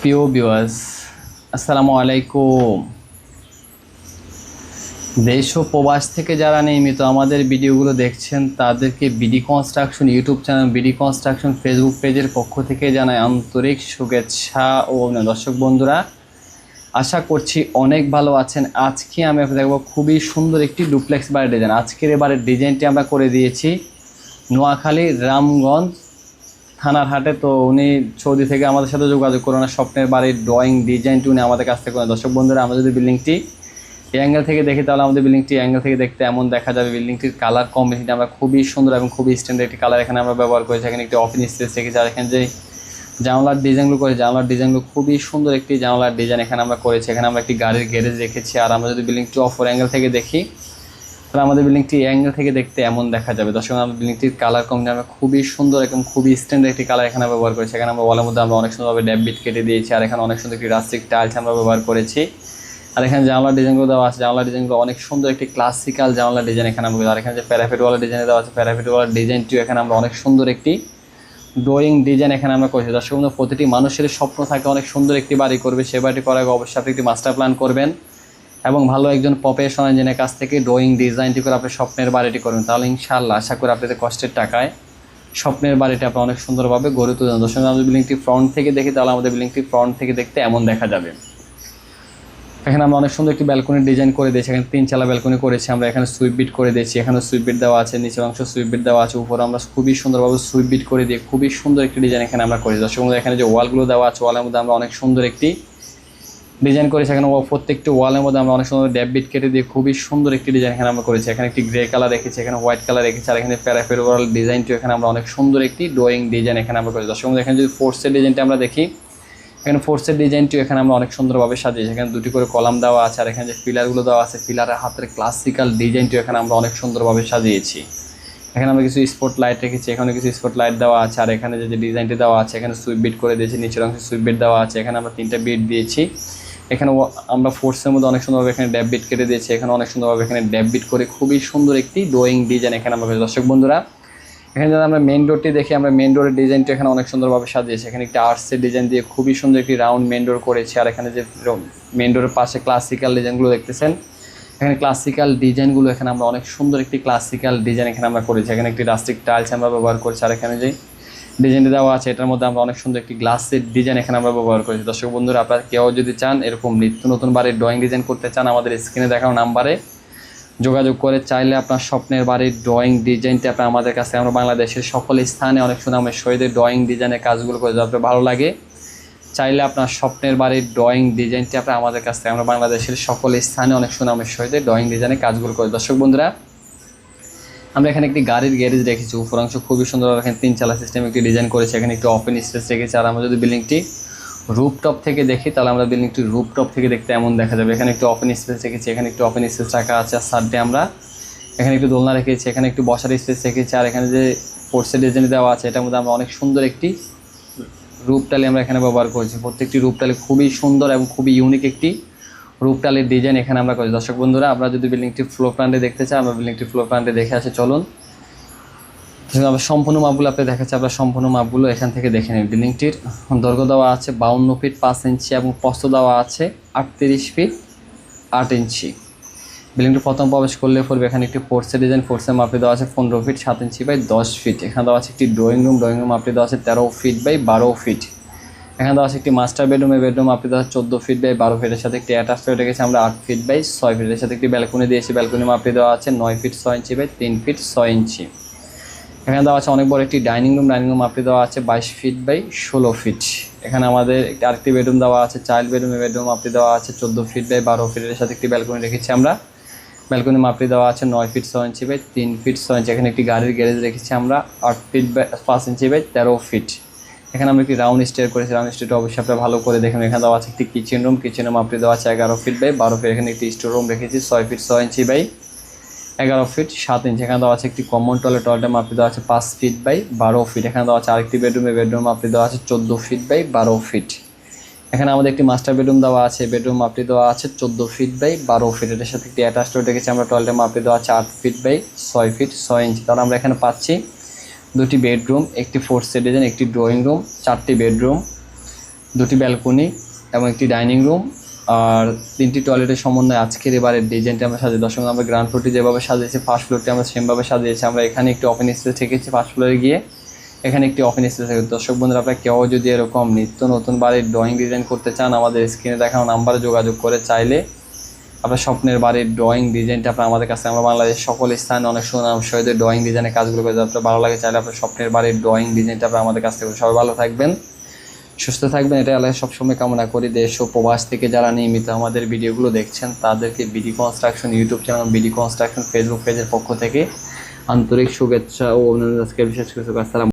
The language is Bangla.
প্রিয় ভিউয়ার্স আসসালামু আলাইকুম। দেশ ও প্রবাস থেকে যারা নিয়মিত আমাদের ভিডিওগুলো দেখছেন, তাদেরকে BD construction YouTube channel BD construction Facebook পেজের পক্ষ থেকে জানাই আন্তরিক শুভেচ্ছা ও। দর্শক বন্ধুরা, আশা করছি অনেক ভালো আছেন। আজকে আমি আপনাদের দেখব খুবই সুন্দর একটি ডুপ্লেক্স বাড়ির ডিজাইন আজকের এবারের ডিজাইনটি আমরা করে দিয়েছি নোয়াখালী, রামগঞ্জ থানার হাটে, তো উনি সৌদি থেকে আমাদের সাথে যোগাযোগ করুন। স্বপ্নের বাড়ির ড্রয়িং ডিজাইনটি উনি আমাদের কাছ থেকে দর্শক বন্ধুরা, আমরা যদি বিল্ডিংটি এই অ্যাঙ্গেল থেকে দেখি, তাহলে আমাদের বিল্ডিংটি অ্যাঙ্গেল থেকে দেখতে এমন দেখা যাবে। বিল্ডিংটির কালার কম্বিনেশনটা আমরা খুবই সুন্দর এবং খুবই স্ট্যান্ডার্ড একটি কালার এখানে আমরা ব্যবহার করেছি। এখানে একটি অফিস স্পেস রেখেছি, আর এখানে যে জানলার ডিজাইনগুলো করে জানলার ডিজাইনগুলো খুবই সুন্দর একটি জানলার ডিজাইন এখানে আমরা করেছি। এখানে আমরা একটি গাড়ির গ্যারেজ রেখেছি, আর আমরা যদি বিল্ডিংটি অফর অ্যাঙ্গেল থেকে দেখি তাহলে আমাদের বিল্ডিংটি অ্যাঙ্গেল থেকে দেখতে এমন দেখা যাবে। দর্শক, আমাদের বিল্ডিংটির কালার কম্বিনেশন আমরা খুবই সুন্দর এবং খুবই স্ট্যান্ডার্ড একটি কালার এখানে ব্যবহার করেছি। এখানে আমরা ওয়ালের মধ্যে আমরা অনেক সুন্দরভাবে ড্যাব বিট কেটে দিয়েছি আর এখানে অনেক সুন্দর একটি রাস্টিক টাইলস আমরা ব্যবহার করেছি। আর এখানে জানলার ডিজাইনগুলো দেওয়া আছে। জানলার ডিজাইনগুলো অনেক সুন্দর একটি ক্লাসিক্যাল জানলার ডিজাইন এখানে আমরা আর এখানে যে প্যারাফিট ওয়ালা ডিজাইন দেওয়া আছে প্যারাফিট ওয়ালা ডিজাইনটিও এখানে আমরা অনেক সুন্দর একটি ড্রয়িং ডিজাইন এখানে আমরা করেছি। দর্শক প্রতিটি মানুষের স্বপ্ন থাকে অনেক সুন্দর একটি বাড়ি করবে। সে বাড়িটি করার অবশ্যই আপনি একটি মাস্টার প্ল্যান করবেন। এবং ভালো একজন প্রফেশনাল ইঞ্জিনিয়ার কাছ থেকে ড্রয়িং ডিজাইনটি করে আপনি স্বপ্নের বাড়িটি করবেন। তাহলে ইনশাআল্লাহ আশা করি আপনাদের কষ্টের টাকায় স্বপ্নের বাড়িটি আপনি অনেক সুন্দরভাবে গড়ে তুলবেন। দর্শক আমাদের বিল্ডিংটি ফ্রন্ট থেকে দেখি, তাহলে আমাদের বিল্ডিংটি ফ্রন্ট থেকে দেখতে এমন দেখা যাবে। এখানে আমরা অনেক সুন্দর একটি ব্যালকনি ডিজাইন করে দিয়েছি। এখানে তিন চালা ব্যালকনি করেছি। আমরা এখানে সুইপ বিট করে দিয়েছি। এখানে সুইপ বিট দেওয়া আছে, নিচের অংশ সুইপ বিট দেওয়া আছে, উপরে আমরা খুবই সুন্দরভাবে সুইপ বিট করে দিয়ে খুবই সুন্দর একটি ডিজাইন এখানে আমরা করেছি। দর্শক এখানে যে ওয়ালগুলো দেওয়া আছে ওয়ালের মধ্যে আমরা অনেক সুন্দর একটি ডিজাইন করেছি এখানে প্রত্যেকটি ওয়ালের মধ্যে আমরা অনেক সুন্দর ড্যাব বিট কেটে দিয়ে খুবই সুন্দর একটি ডিজাইন এখানে আমরা করেছি। এখানে একটি গ্রে কালার রেখেছি এখানে হোয়াইট কালার রেখেছি আর এখানে প্যারাফের ওয়াল ডিজাইনটিও এখানে আমরা অনেক সুন্দর একটি ড্রয়িং ডিজাইন এখানে আমরা করেছি। দর্শক এখানে যদি ফোর্সের ডিজাইনটা আমরা দেখি, এখানে ফোর্সের ডিজাইনটিও এখানে আমরা অনেক সুন্দরভাবে সাজিয়েছি। এখানে দুটি করে কলাম দেওয়া আছে, আর এখানে যে পিলারগুলো দেওয়া আছে পিলারের হাতের ক্লাসিক্যাল ডিজাইনটিও এখানে আমরা অনেক সুন্দরভাবে সাজিয়েছি। এখানে আমরা কিছু স্পট লাইট রেখেছি, এখানে কিছু স্পট লাইট দেওয়া আছে, আর এখানে যে ডিজাইনটি দেওয়া আছে, এখানে সুইপ বিট করে দিয়েছি, নিচের অংশে সুইপ বিট দেওয়া আছে, এখানে আমরা তিনটা বিট দিয়েছি। এখানে আমরা ফোর্সের মধ্যে অনেক সুন্দরভাবে এখানে ড্যাব বিট কেটে দিয়েছি। এখানে অনেক সুন্দরভাবে এখানে ড্যাব বিট করে খুবই সুন্দর একটি ড্রয়িং ডিজাইন এখানে আমরা করেছি। দর্শক বন্ধুরা, এখানে যদি আমরা মেন ডোরটি দেখি, আমরা মেন ডোরের ডিজাইনটা এখানে অনেক সুন্দরভাবে সাজিয়েছি। এখানে একটি আর্টসের ডিজাইন দিয়ে খুবই সুন্দর একটি রাউন্ড মেন ডোর করেছি। আর এখানে যে মেন ডোরের পাশে ক্লাসিক্যাল ডিজাইনগুলো দেখতেছেন, এখানে ক্লাসিক্যাল ডিজাইনগুলো এখানে আমরা অনেক সুন্দর একটি ক্লাসিক্যাল ডিজাইন এখানে আমরা করেছি। এখানে একটি রাস্টিক টাইলস আমরা ব্যবহার করেছি। আর এখানে যে ডিজাইনটা দেওয়া আছে, এটার মধ্যে আমরা অনেক সুন্দর একটি গ্লাসের ডিজাইন এখানে আমরা ব্যবহার করেছি। দর্শক বন্ধুরা, আপনারা কেউ যদি চান এরকম নিত্য নতুন বাড়ির ড্রয়িং ডিজাইন করতে চান, আমাদের স্ক্রিনে দেখানো নাম্বারে যোগাযোগ করে, চাইলে আপনার স্বপ্নের বাড়ির ড্রয়িং ডিজাইনটি আপনি আমাদের কাছে, আমরা বাংলাদেশের সকল স্থানে অনেক সুন্দর সুনামের সহিত ড্রয়িং ডিজাইনের কাজগুলো করে আপনার ভালো লাগে। চাইলে আপনার স্বপ্নের বাড়ির ড্রয়িং ডিজাইনটি আপনি আমাদের কাছ থেকে, আমরা বাংলাদেশের সকল স্থানে অনেক সুনামের সহিত ড্রয়িং ডিজাইনের কাজগুলো করি দর্শক বন্ধুরা আমরা এখানে একটি গাড়ির গ্যারেজ রেখেছি উপরাংশ খুবই সুন্দর এখানে তিন চালা সিস্টেম একটি ডিজাইন করেছি, এখানে একটি ওপেন স্পেস রেখেছি, আর আমরা যদি বিল্ডিংটি রুপটপ থেকে দেখি, তাহলে আমরা বিল্ডিংটি রুপটপ থেকে দেখতে এমন দেখা যাবে। এখানে একটি ওপেন স্পেস রেখেছি, এখানে একটি ওপেন স্পেস রাখা আছে, আর সাইডে আমরা এখানে একটু দোলনা রেখেছি, এখানে একটু বসার স্পেস রেখেছি, আর এখানে যে ফোর্সের ডিজাইন দেওয়া আছে, এটার মধ্যে আমরা অনেক সুন্দর একটি রূপটালি আমরা এখানে ব্যবহার করেছি। প্রত্যেকটি রূপটালি খুবই সুন্দর এবং খুবই ইউনিক একটি রূপটালির ডিজাইন এখানে আমরা করেছি দর্শক বন্ধুরা, আমরা যদি বিল্ডিংটি ফ্লো প্ল্যান্টে দেখতে চাই, আমরা বিল্ডিংটি ফ্লো প্ল্যান্টে দেখে আসি। চলুন। আমরা সম্পূর্ণ মাপগুলো আপনি দেখাচ্ছি। আমরা সম্পূর্ণ মাপগুলো এখান থেকে দেখে নিই। বিল্ডিংটির দৈর্ঘ্য দেওয়া আছে বাউন্ন ফিট পাঁচ ইঞ্চি এবং প্রস্থ দেওয়া আছে আটত্রিশ ফিট আট ইঞ্চি। বিল্ডিংটি প্রথম প্রবেশ করলে পড়বে এখানে একটি ফোর্সের ডিজাইন ফোর্সের মাপে দেওয়া আছে পনেরো ফিট সাত ইঞ্চি বাই দশ ফিট এখানে দেওয়া আছে একটি ড্রয়িং রুম ড্রয়িং রুম মাপে দেওয়া আছে তেরো ফিট বাই বারো ফিট এখানে দেওয়া আছে একটি মাস্টার বেডরুম বেডরুমে বেডরুম মাপে দেওয়া চোদ্দ ফিট বাই বারো ফিটের সাথে একটি অ্যাটাচ টয়লেট রেখেছি। আমরা আট ফিট বাই ছয় ফিটের সাথে একটি ব্যালকনি দিয়েছি। ব্যালকনি মাপে দেওয়া আছে নয় ফিট ছয় ইঞ্চি বাই তিন ফিট ছয় ইঞ্চি এখানে দেওয়া আছে অনেক বড় একটি ডাইনিং রুম ডাইনিং রুম মাপে দেওয়া আছে বাইশ ফিট বাই ষোলো ফিট এখানে আমাদের একটি আরেকটি বেডরুম দেওয়া আছে চাইল্ড বেডরুমে বেডরুম মাপে দেওয়া আছে চোদ্দ ফিট বাই বারো ফিটের সাথে একটি ব্যালকনি রেখেছি আমরা। ব্যালকনি মাপে দেওয়া আছে নয় ফিট ছয় ইঞ্চি বাই তিন ফিট ছয় ইঞ্চি এখানে একটি গাড়ির গ্যারেজ রেখেছি আমরা আট ফিট বাই পাঁচ ইঞ্চি বাই তেরো ফিট এখানে আমরা একটি রাউন্ড স্টেয়ার করেছি। রাউন্ড স্টেয়ারটা অবশ্যই আপনারা ভালো করে দেখেন এখানে দেওয়া আছে একটি কিচেন রুম কিচেন রুম মাপে দেওয়া আছে এগারো ফিট বাই বারো ফিট এখানে একটি স্টোর রুম রেখেছি, ছয় ফিট ছয় ইঞ্চি বাই এগারো ফিট সাত ইঞ্চি। এখানে দেওয়া আছে একটি কমন টয়লেট টয়লেটের মাপে দেওয়া আছে পাঁচ ফিট বাই বারো ফিট এখানে দেওয়া আছে আরেকটি বেডরুমে বেডরুম মাপে দেওয়া আছে চোদ্দ ফিট বাই বারো ফিট এখানে আমাদের একটি মাস্টার বেডরুম দেওয়া আছে। বেডরুম মাপটি দেওয়া আছে চোদ্দ ফিট বাই বারো ফিট এটার সাথে একটি অ্যাটাচ টয়লেট রেখেছি। আমরা টয়লেটের মাপে দেওয়া আছে আট ফিট বাই ছয় ফিট ছয় ইঞ্চি। তাহলে আমরা এখানে পাচ্ছি দুটি বেডরুম, একটি ফোর্থ ডিজাইন একটি ড্রয়িং রুম চারটি বেডরুম, দুটি ব্যালকনি এবং একটি ডাইনিং রুম আর তিনটি টয়লেটের সমন্বয়ে আজকের এবারের ডিজাইনটা আমরা সাজিয়ে দর্শক, আমরা গ্রাউন্ড ফ্লোরটি যেভাবে সাজিয়েছি ফার্স্ট ফ্লোরটি আমরা সেমভাবে সাজিয়েছি। আমরা এখানে একটি ওপেন স্পেস থেকেছি ফার্স্ট ফ্লোরে গিয়ে। এখানে একটি ওপেন স্পেস থাকে দর্শক, বন্ধুরা, আপনারা কেউ যদি এরকম নিত্য নতুন বাড়ির ড্রয়িং ডিজাইন করতে চান, আমাদের স্ক্রিনে দেখানো নাম্বারে যোগাযোগ করে চাইলে আপনার স্বপ্নের বাড়ির ড্রয়িং ডিজাইনটা আপনার আমাদের কাছে, আমরা বাংলাদেশের সকল স্থানে অনেক সুনাম সহিত ড্রয়িং ডিজাইনের কাজগুলো করে আপনার ভালো লাগে চাইলে আপনার স্বপ্নের বাড়ির ড্রয়িং ডিজাইনটা আপনার আমাদের কাছ থেকে সবাই ভালো থাকবেন, সুস্থ থাকবেন। এটা আল্লাহ সবসময় কামনা করি। দেশ ও প্রবাস থেকে যারা নিয়মিত আমাদের ভিডিওগুলো দেখছেন, তাদেরকে BD construction YouTube channel BD construction Facebook পেজের পক্ষ থেকে আন্তরিক শুভেচ্ছা ও অভিনন্দন আজকে বিশেষ কিছু আসসালাম